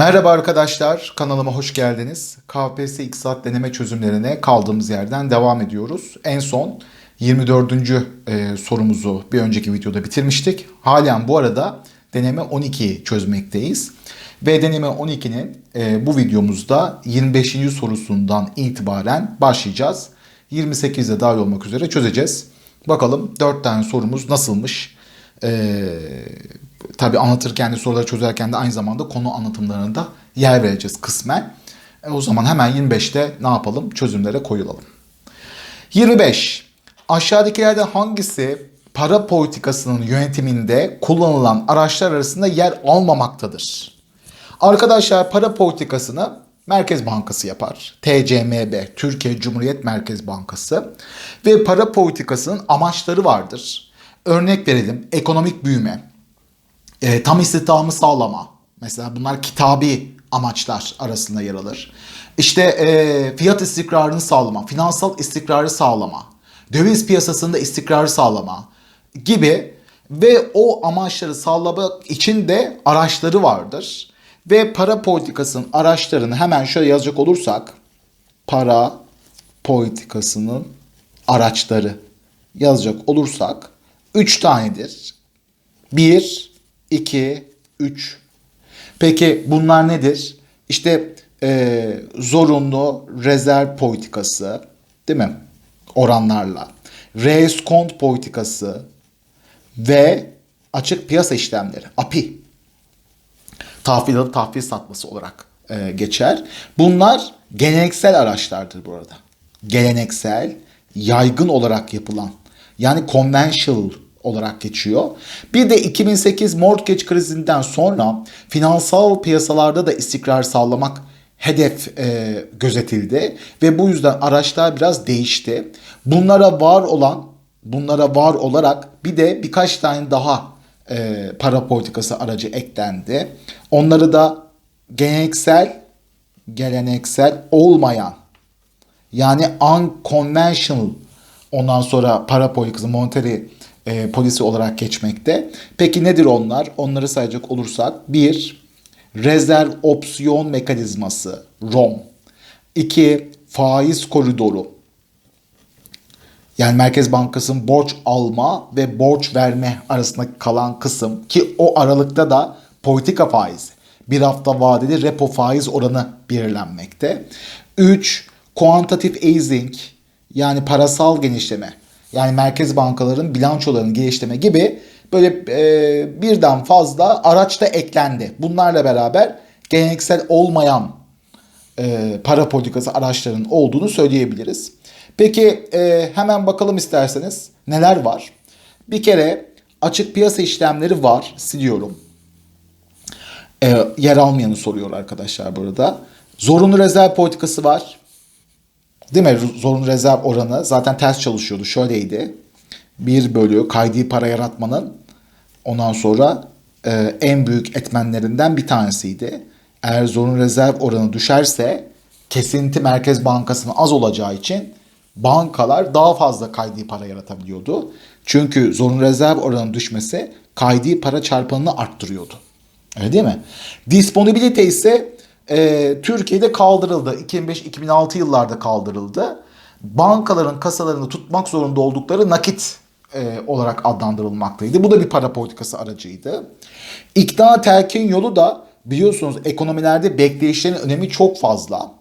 Merhaba arkadaşlar, kanalıma hoş geldiniz. KPSS İktisat deneme çözümlerine kaldığımız yerden devam ediyoruz. En son 24. e, sorumuzu bir önceki videoda bitirmiştik. Halen bu arada deneme 12'yi çözmekteyiz. Ve deneme 12'nin e, bu videomuzda 25. sorusundan itibaren başlayacağız. 28'de dahil olmak üzere çözeceğiz. Bakalım 4 tane sorumuz nasılmış? Ee, tabii anlatırken de soruları çözerken de aynı zamanda konu anlatımlarına da yer vereceğiz kısmen. E, o zaman hemen 25'te ne yapalım? Çözümlere koyulalım. 25. Aşağıdakilerden hangisi para politikasının yönetiminde kullanılan araçlar arasında yer almamaktadır? Arkadaşlar para politikasını Merkez Bankası yapar. TCMB, Türkiye Cumhuriyet Merkez Bankası. Ve para politikasının amaçları vardır. Örnek verelim, ekonomik büyüme, e, tam istihdamı sağlama. Mesela bunlar kitabi amaçlar arasında yer alır. İşte e, fiyat istikrarını sağlama, finansal istikrarı sağlama, döviz piyasasında istikrarı sağlama gibi ve o amaçları sağlamak için de araçları vardır. Ve para politikasının araçlarını hemen şöyle yazacak olursak para politikasının araçları yazacak olursak 3 tanedir. 1, 2, 3. Peki bunlar nedir? İşte e, zorunlu rezerv politikası değil mi? Oranlarla. Reskont politikası ve açık piyasa işlemleri. API. Tahvil alıp tahvil satması olarak e, geçer. Bunlar geleneksel araçlardır bu arada. Geleneksel, yaygın olarak yapılan yani conventional olarak geçiyor. Bir de 2008 mortgage krizinden sonra finansal piyasalarda da istikrar sağlamak hedef e, gözetildi ve bu yüzden araçlar biraz değişti. Bunlara var olan, bunlara var olarak bir de birkaç tane daha e, para politikası aracı eklendi. Onları da geleneksel, geleneksel olmayan yani unconventional ondan sonra para politikası monetary e, polisi olarak geçmekte. Peki nedir onlar? Onları sayacak olursak bir rezerv opsiyon mekanizması ROM. 2 faiz koridoru. Yani Merkez Bankası'nın borç alma ve borç verme arasında kalan kısım ki o aralıkta da politika faizi. Bir hafta vadeli repo faiz oranı belirlenmekte. 3. Kuantitatif easing yani parasal genişleme. Yani merkez bankaların bilançolarını geliştirme gibi böyle e, birden fazla araç da eklendi. Bunlarla beraber geleneksel olmayan e, para politikası araçlarının olduğunu söyleyebiliriz. Peki e, hemen bakalım isterseniz neler var. Bir kere açık piyasa işlemleri var siliyorum. E, yer almayanı soruyor arkadaşlar burada. Zorunlu rezerv politikası var. Değil mi? Zorunlu rezerv oranı zaten ters çalışıyordu. Şöyleydi. 1 bölü kaydi para yaratmanın ondan sonra e, en büyük etmenlerinden bir tanesiydi. Eğer zorunlu rezerv oranı düşerse kesinti Merkez Bankası'nın az olacağı için bankalar daha fazla kaydi para yaratabiliyordu. Çünkü zorunlu rezerv oranının düşmesi kaydi para çarpanını arttırıyordu. Öyle değil mi? Disponibilite ise e, Türkiye'de kaldırıldı. 2005-2006 yıllarda kaldırıldı. Bankaların kasalarını tutmak zorunda oldukları nakit e, olarak adlandırılmaktaydı. Bu da bir para politikası aracıydı. İkna telkin yolu da biliyorsunuz ekonomilerde bekleyişlerin önemi çok fazla.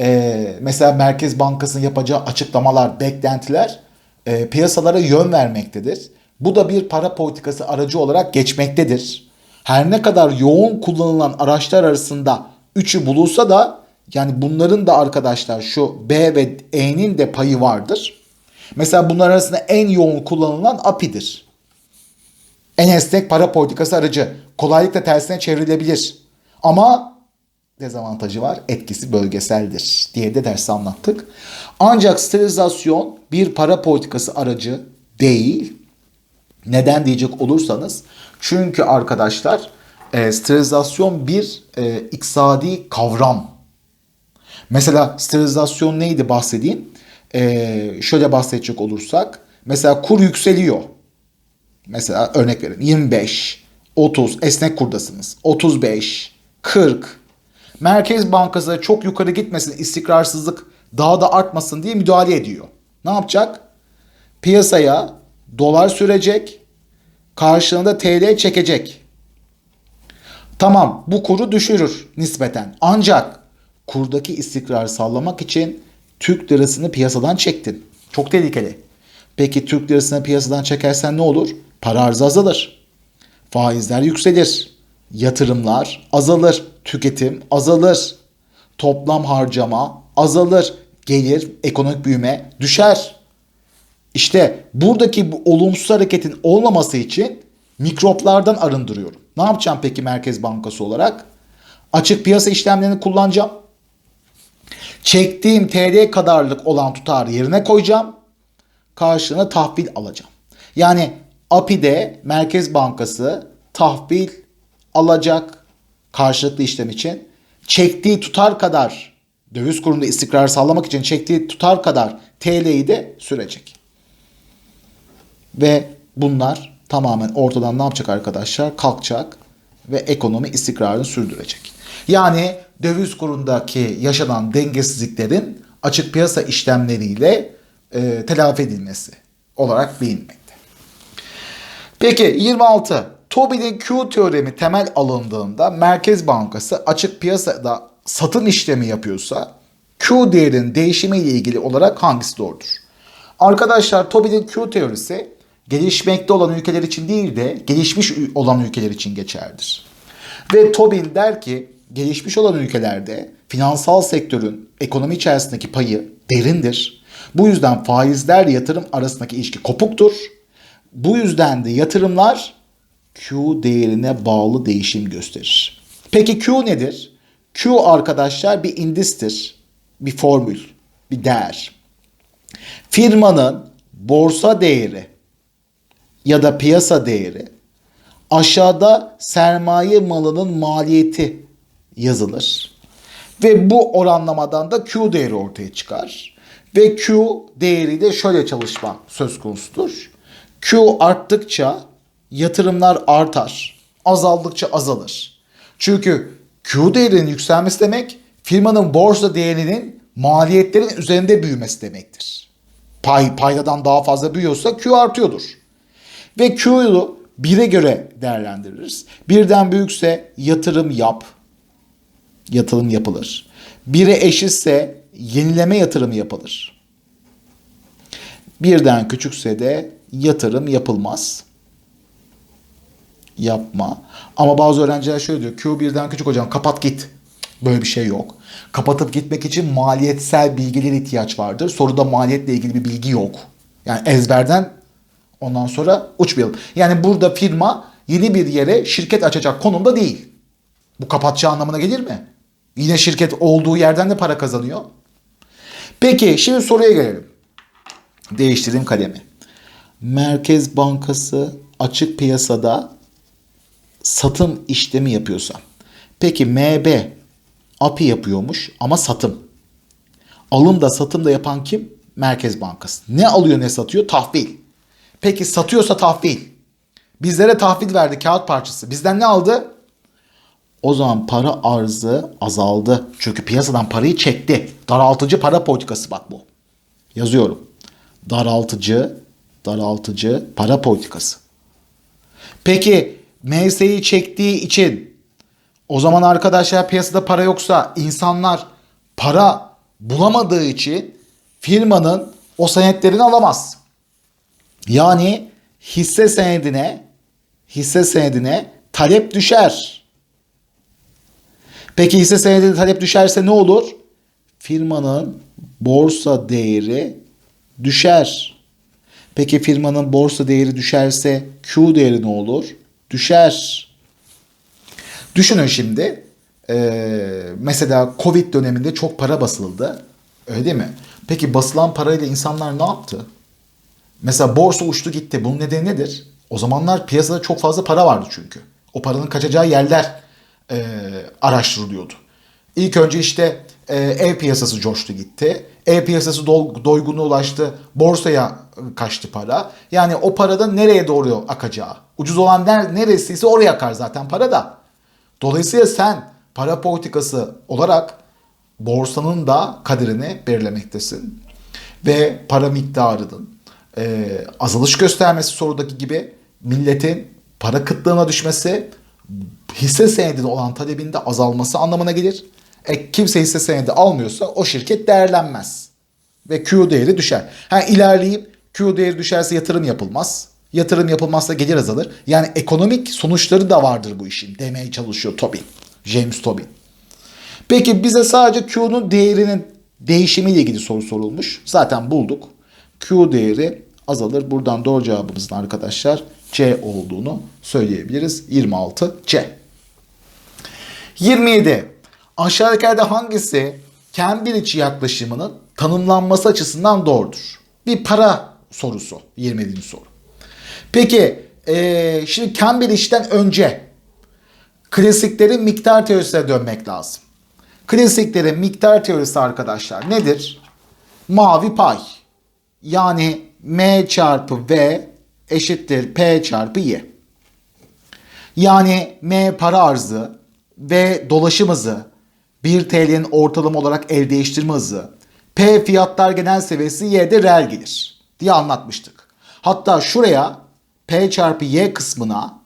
E, mesela Merkez Bankası'nın yapacağı açıklamalar, beklentiler e, piyasalara yön vermektedir. Bu da bir para politikası aracı olarak geçmektedir. Her ne kadar yoğun kullanılan araçlar arasında üçü bulunsa da yani bunların da arkadaşlar şu B ve E'nin de payı vardır. Mesela bunlar arasında en yoğun kullanılan API'dir. En esnek para politikası aracı. Kolaylıkla tersine çevrilebilir. Ama dezavantajı var. Etkisi bölgeseldir diye de ders anlattık. Ancak sterilizasyon bir para politikası aracı değil. Neden diyecek olursanız çünkü arkadaşlar e, sterilizasyon bir e, iktisadi kavram. Mesela sterilizasyon neydi bahsedeyim. E, şöyle bahsedecek olursak. Mesela kur yükseliyor. Mesela örnek verin 25, 30 esnek kurdasınız. 35, 40 Merkez Bankası çok yukarı gitmesin, istikrarsızlık daha da artmasın diye müdahale ediyor. Ne yapacak? Piyasaya dolar sürecek, karşılığında TL çekecek. Tamam bu kuru düşürür nispeten. Ancak kurdaki istikrarı sağlamak için Türk lirasını piyasadan çektin. Çok tehlikeli. Peki Türk lirasını piyasadan çekersen ne olur? Para arzı azalır. Faizler yükselir. Yatırımlar azalır. Tüketim azalır. Toplam harcama azalır. Gelir, ekonomik büyüme düşer. İşte buradaki bu olumsuz hareketin olmaması için mikroplardan arındırıyorum. Ne yapacağım peki Merkez Bankası olarak? Açık piyasa işlemlerini kullanacağım. Çektiğim TL kadarlık olan tutarı yerine koyacağım. Karşılığında tahvil alacağım. Yani APİ'de Merkez Bankası tahvil alacak karşılıklı işlem için. Çektiği tutar kadar döviz kurunda istikrar sağlamak için çektiği tutar kadar TL'yi de sürecek. Ve bunlar tamamen ortadan ne yapacak arkadaşlar? Kalkacak ve ekonomi istikrarını sürdürecek. Yani döviz kurundaki yaşanan dengesizliklerin açık piyasa işlemleriyle e, telafi edilmesi olarak bilinmekte. Peki 26. Tobin'in Q teoremi temel alındığında Merkez Bankası açık piyasada satın işlemi yapıyorsa Q değerinin değişimi ile ilgili olarak hangisi doğrudur? Arkadaşlar Tobin'in Q teorisi gelişmekte olan ülkeler için değil de gelişmiş olan ülkeler için geçerlidir. Ve Tobin der ki gelişmiş olan ülkelerde finansal sektörün ekonomi içerisindeki payı derindir. Bu yüzden faizler yatırım arasındaki ilişki kopuktur. Bu yüzden de yatırımlar Q değerine bağlı değişim gösterir. Peki Q nedir? Q arkadaşlar bir indistir, bir formül, bir değer. Firmanın borsa değeri ya da piyasa değeri aşağıda sermaye malının maliyeti yazılır. Ve bu oranlamadan da Q değeri ortaya çıkar. Ve Q değeri de şöyle çalışma söz konusudur. Q arttıkça yatırımlar artar. Azaldıkça azalır. Çünkü Q değerinin yükselmesi demek firmanın borsa değerinin maliyetlerin üzerinde büyümesi demektir. Pay paydadan daha fazla büyüyorsa Q artıyordur. Ve Q'yu bire göre değerlendiririz. Birden büyükse yatırım yap. Yatırım yapılır. Bire eşitse yenileme yatırımı yapılır. Birden küçükse de yatırım yapılmaz. Yapma. Ama bazı öğrenciler şöyle diyor. Q birden küçük hocam kapat git. Böyle bir şey yok. Kapatıp gitmek için maliyetsel bilgilere ihtiyaç vardır. Soruda maliyetle ilgili bir bilgi yok. Yani ezberden ondan sonra uçmayalım. Yani burada firma yeni bir yere şirket açacak konumda değil. Bu kapatacağı anlamına gelir mi? Yine şirket olduğu yerden de para kazanıyor. Peki şimdi soruya gelelim. Değiştireyim kalemi. Merkez Bankası açık piyasada satım işlemi yapıyorsa. Peki MB API yapıyormuş ama satım. Alım da satım da yapan kim? Merkez Bankası. Ne alıyor ne satıyor? Tahvil. Peki satıyorsa tahvil. Bizlere tahvil verdi kağıt parçası. Bizden ne aldı? O zaman para arzı azaldı. Çünkü piyasadan parayı çekti. Daraltıcı para politikası bak bu. Yazıyorum. Daraltıcı, daraltıcı para politikası. Peki MS'yi çektiği için o zaman arkadaşlar piyasada para yoksa insanlar para bulamadığı için firmanın o senetlerini alamaz. Yani hisse senedine hisse senedine talep düşer. Peki hisse senedine talep düşerse ne olur? Firmanın borsa değeri düşer. Peki firmanın borsa değeri düşerse Q değeri ne olur? Düşer. Düşünün şimdi mesela Covid döneminde çok para basıldı. Öyle değil mi? Peki basılan parayla insanlar ne yaptı? Mesela borsa uçtu gitti. Bunun nedeni nedir? O zamanlar piyasada çok fazla para vardı çünkü. O paranın kaçacağı yerler e, araştırılıyordu. İlk önce işte e, ev piyasası coştu gitti. Ev piyasası do- doygunluğa ulaştı. Borsaya kaçtı para. Yani o parada nereye doğru akacağı. Ucuz olan ner- neresiyse oraya akar zaten para da. Dolayısıyla sen para politikası olarak borsanın da kaderini belirlemektesin. Ve para miktarının e, azalış göstermesi sorudaki gibi milletin para kıtlığına düşmesi hisse senedine olan talebinde azalması anlamına gelir. E, kimse hisse senedi almıyorsa o şirket değerlenmez. Ve Q değeri düşer. Ha, ilerleyip Q değeri düşerse yatırım yapılmaz. Yatırım yapılmazsa gelir azalır. Yani ekonomik sonuçları da vardır bu işin demeye çalışıyor Tobin. James Tobin. Peki bize sadece Q'nun değerinin değişimiyle ilgili soru sorulmuş. Zaten bulduk. Q değeri azalır. Buradan doğru cevabımızın arkadaşlar C olduğunu söyleyebiliriz. 26 C. 27. Aşağıdakilerden hangisi Cambridge yaklaşımının tanımlanması açısından doğrudur? Bir para sorusu. 27. soru. Peki ee, şimdi Cambridge'den önce klasiklerin miktar teorisine dönmek lazım. Klasiklerin miktar teorisi arkadaşlar nedir? Mavi pay. Yani M çarpı V eşittir P çarpı Y. Yani M para arzı V dolaşım hızı 1 TL'nin ortalama olarak el değiştirme hızı P fiyatlar genel seviyesi Y'de reel gelir diye anlatmıştık. Hatta şuraya P çarpı Y kısmına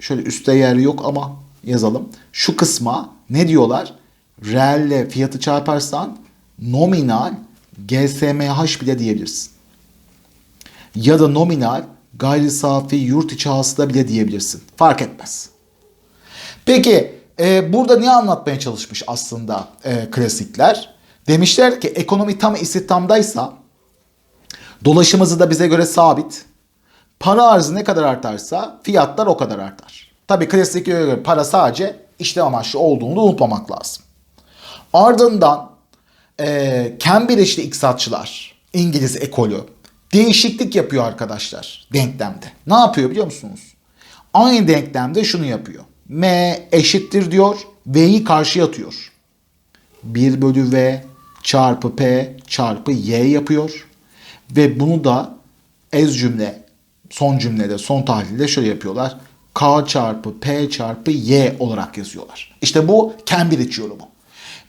şöyle üstte yer yok ama yazalım. Şu kısma ne diyorlar? Reelle fiyatı çarparsan nominal GSMH bile diyebilirsin. Ya da nominal gayri safi yurt içi hasıla bile diyebilirsin. Fark etmez. Peki e, burada ne anlatmaya çalışmış aslında e, klasikler? Demişler ki ekonomi tam istihdamdaysa dolaşım hızı da bize göre sabit. Para arzı ne kadar artarsa fiyatlar o kadar artar. Tabi klasiklere göre para sadece işlem amaçlı olduğunu unutmamak lazım. Ardından e, Cambridge'li iktisatçılar, İngiliz ekolü değişiklik yapıyor arkadaşlar denklemde. Ne yapıyor biliyor musunuz? Aynı denklemde şunu yapıyor. M eşittir diyor, V'yi karşıya atıyor. 1 bölü V çarpı P çarpı Y yapıyor. Ve bunu da ez cümle, son cümlede, son tahlilde şöyle yapıyorlar. K çarpı P çarpı Y olarak yazıyorlar. İşte bu Cambridge yorumu.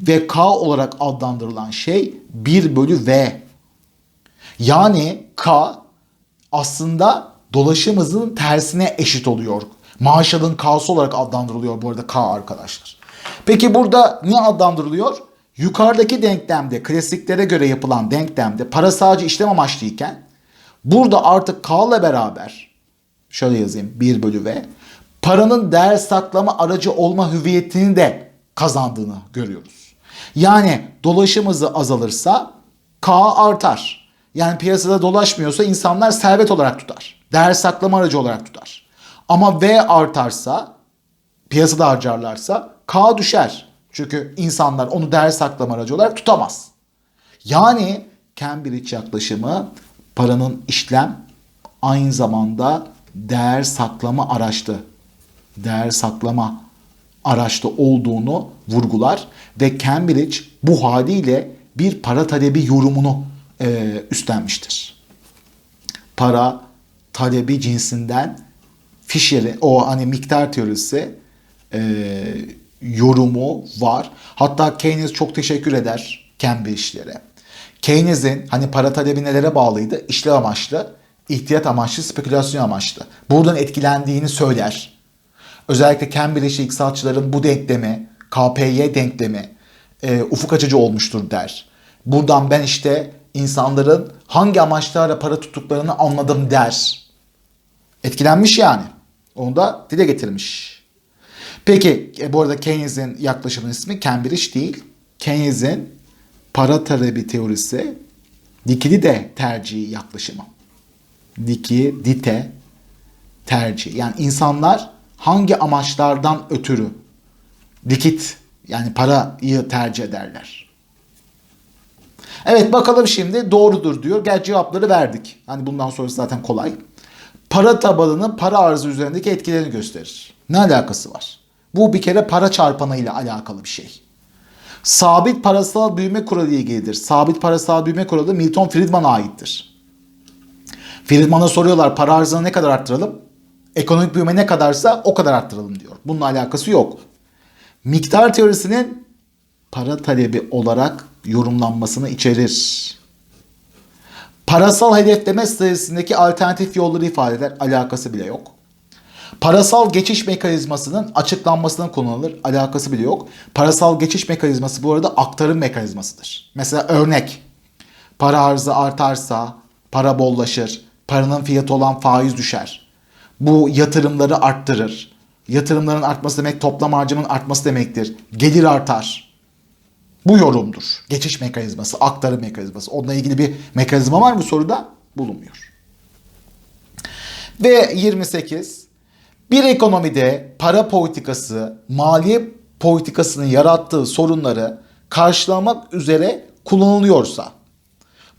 Ve K olarak adlandırılan şey 1 bölü V. Yani K aslında dolaşım hızının tersine eşit oluyor. Marshall'ın K'sı olarak adlandırılıyor bu arada K arkadaşlar. Peki burada niye adlandırılıyor? Yukarıdaki denklemde klasiklere göre yapılan denklemde para sadece işlem amaçlıyken burada artık K ile beraber şöyle yazayım 1 bölü V paranın değer saklama aracı olma hüviyetini de kazandığını görüyoruz. Yani dolaşım hızı azalırsa K artar. Yani piyasada dolaşmıyorsa insanlar servet olarak tutar. Değer saklama aracı olarak tutar. Ama V artarsa, piyasada harcarlarsa K düşer. Çünkü insanlar onu değer saklama aracı olarak tutamaz. Yani Cambridge yaklaşımı paranın işlem aynı zamanda değer saklama araçlı. Değer saklama araçta olduğunu vurgular ve Cambridge bu haliyle bir para talebi yorumunu e, üstlenmiştir. Para talebi cinsinden Fisher'in o hani miktar teorisi e, yorumu var. Hatta Keynes çok teşekkür eder Cambridge'lere. Keynes'in hani para talebi nelere bağlıydı? İşlev amaçlı, ihtiyat amaçlı, spekülasyon amaçlı. Buradan etkilendiğini söyler. Özellikle Cambridge iktisatçıların bu denklemi, KPY denklemi e, ufuk açıcı olmuştur der. Buradan ben işte insanların hangi amaçlarla para tuttuklarını anladım der. Etkilenmiş yani. Onu da dile getirmiş. Peki e, bu arada Keynes'in yaklaşımın ismi Cambridge değil. Keynes'in para talebi teorisi dikili de tercihi yaklaşımı. Diki, dite, tercih. Yani insanlar hangi amaçlardan ötürü likit yani parayı tercih ederler. Evet bakalım şimdi doğrudur diyor. Gel cevapları verdik. Hani bundan sonrası zaten kolay. Para tabanının para arzı üzerindeki etkilerini gösterir. Ne alakası var? Bu bir kere para çarpanı ile alakalı bir şey. Sabit parasal büyüme kuralı ile ilgilidir. Sabit parasal büyüme kuralı Milton Friedman'a aittir. Friedman'a soruyorlar para arzını ne kadar arttıralım? Ekonomik büyüme ne kadarsa o kadar arttıralım diyor. Bununla alakası yok. miktar teorisinin para talebi olarak yorumlanmasını içerir. Parasal hedefleme stratejisindeki alternatif yolları ifade eder. Alakası bile yok. Parasal geçiş mekanizmasının açıklanmasına kullanılır. Alakası bile yok. Parasal geçiş mekanizması bu arada aktarım mekanizmasıdır. Mesela örnek. Para arzı artarsa para bollaşır. Paranın fiyatı olan faiz düşer. Bu yatırımları arttırır. Yatırımların artması demek toplam harcamanın artması demektir. Gelir artar. Bu yorumdur. Geçiş mekanizması, aktarım mekanizması. Onunla ilgili bir mekanizma var mı soruda? Bulunmuyor. Ve 28. Bir ekonomide para politikası, maliye politikasının yarattığı sorunları karşılamak üzere kullanılıyorsa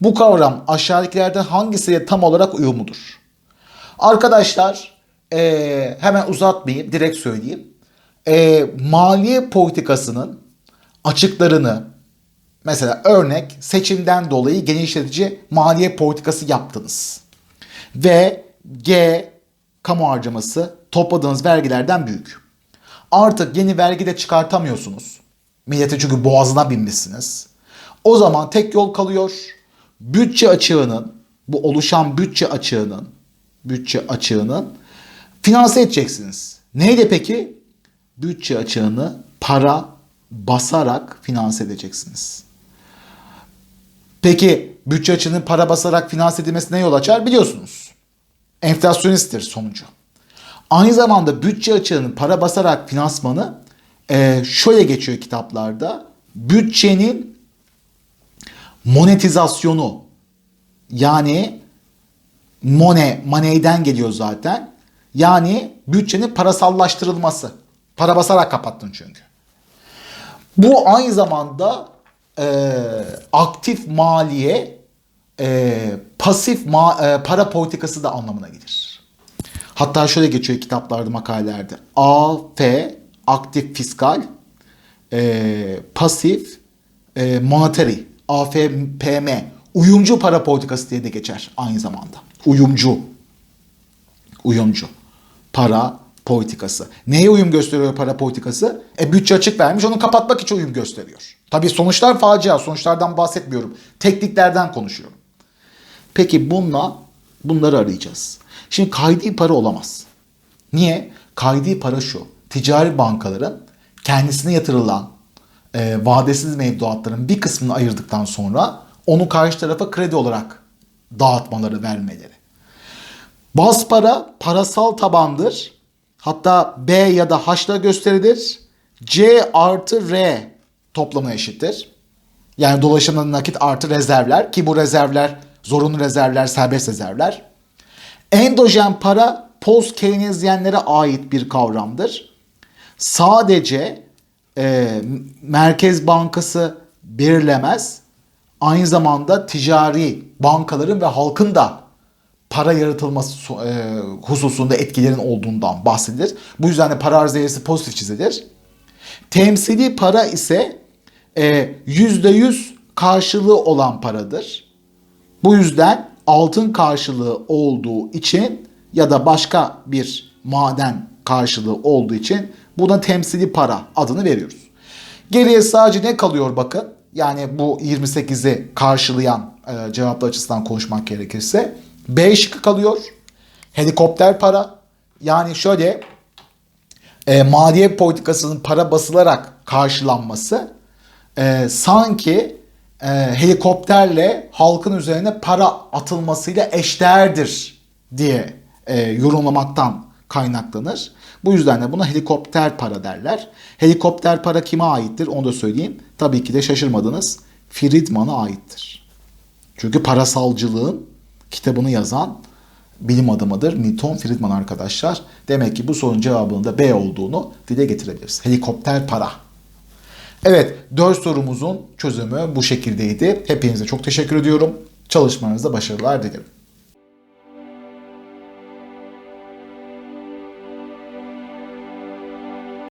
bu kavram aşağıdakilerden hangisiyle tam olarak uyumludur? Arkadaşlar eee, hemen uzatmayayım direkt söyleyeyim. Eee, maliye politikasının açıklarını mesela örnek seçimden dolayı genişletici maliye politikası yaptınız. Ve G kamu harcaması topladığınız vergilerden büyük. Artık yeni vergi de çıkartamıyorsunuz. Millete çünkü boğazına binmişsiniz. O zaman tek yol kalıyor. Bütçe açığının, bu oluşan bütçe açığının, bütçe açığının finanse edeceksiniz. Neyle peki? Bütçe açığını para basarak finanse edeceksiniz. Peki bütçe açığının para basarak finanse edilmesine yol açar biliyorsunuz. Enflasyonisttir sonucu. Aynı zamanda bütçe açığının para basarak finansmanı e, şöyle geçiyor kitaplarda. Bütçenin monetizasyonu yani mone, money'den geliyor zaten. Yani bütçenin parasallaştırılması. Para basarak kapattın çünkü. Bu aynı zamanda e, aktif maliye, e, pasif ma- e, para politikası da anlamına gelir. Hatta şöyle geçiyor kitaplarda, makalelerde. A, F, aktif fiskal, e, pasif, e, monetary, AFPM, uyumcu para politikası diye de geçer aynı zamanda. Uyumcu. Uyumcu. Para politikası. Neye uyum gösteriyor para politikası? E bütçe açık vermiş onu kapatmak için uyum gösteriyor. Tabii sonuçlar facia. Sonuçlardan bahsetmiyorum. Tekniklerden konuşuyorum. Peki bununla bunları arayacağız. Şimdi kaydi para olamaz. Niye? Kaydi para şu. Ticari bankaların kendisine yatırılan e, vadesiz mevduatların bir kısmını ayırdıktan sonra onu karşı tarafa kredi olarak dağıtmaları, vermeleri. Baz para parasal tabandır. Hatta B ya da H'la gösterilir. C artı R toplamı eşittir. Yani dolaşımda nakit artı rezervler ki bu rezervler zorunlu rezervler, serbest rezervler. Endojen para post keynezyenlere ait bir kavramdır. Sadece e, Merkez Bankası belirlemez. Aynı zamanda ticari bankaların ve halkın da para yaratılması e, hususunda etkilerin olduğundan bahsedilir. Bu yüzden de para arz eğrisi pozitif çizilir. Temsili para ise e, %100 karşılığı olan paradır. Bu yüzden altın karşılığı olduğu için ya da başka bir maden karşılığı olduğu için buna temsili para adını veriyoruz. Geriye sadece ne kalıyor bakın. Yani bu 28'i karşılayan e, cevaplar açısından konuşmak gerekirse B şıkkı kalıyor. Helikopter para. Yani şöyle e, maliye politikasının para basılarak karşılanması e, sanki e, helikopterle halkın üzerine para atılmasıyla eşdeğerdir diye e, yorumlamaktan kaynaklanır. Bu yüzden de buna helikopter para derler. Helikopter para kime aittir onu da söyleyeyim. Tabii ki de şaşırmadınız. Friedman'a aittir. Çünkü parasalcılığın kitabını yazan bilim adamıdır Milton Friedman arkadaşlar. Demek ki bu sorunun cevabının da B olduğunu dile getirebiliriz. Helikopter para. Evet, dört sorumuzun çözümü bu şekildeydi. Hepinize çok teşekkür ediyorum. Çalışmanızda başarılar dilerim.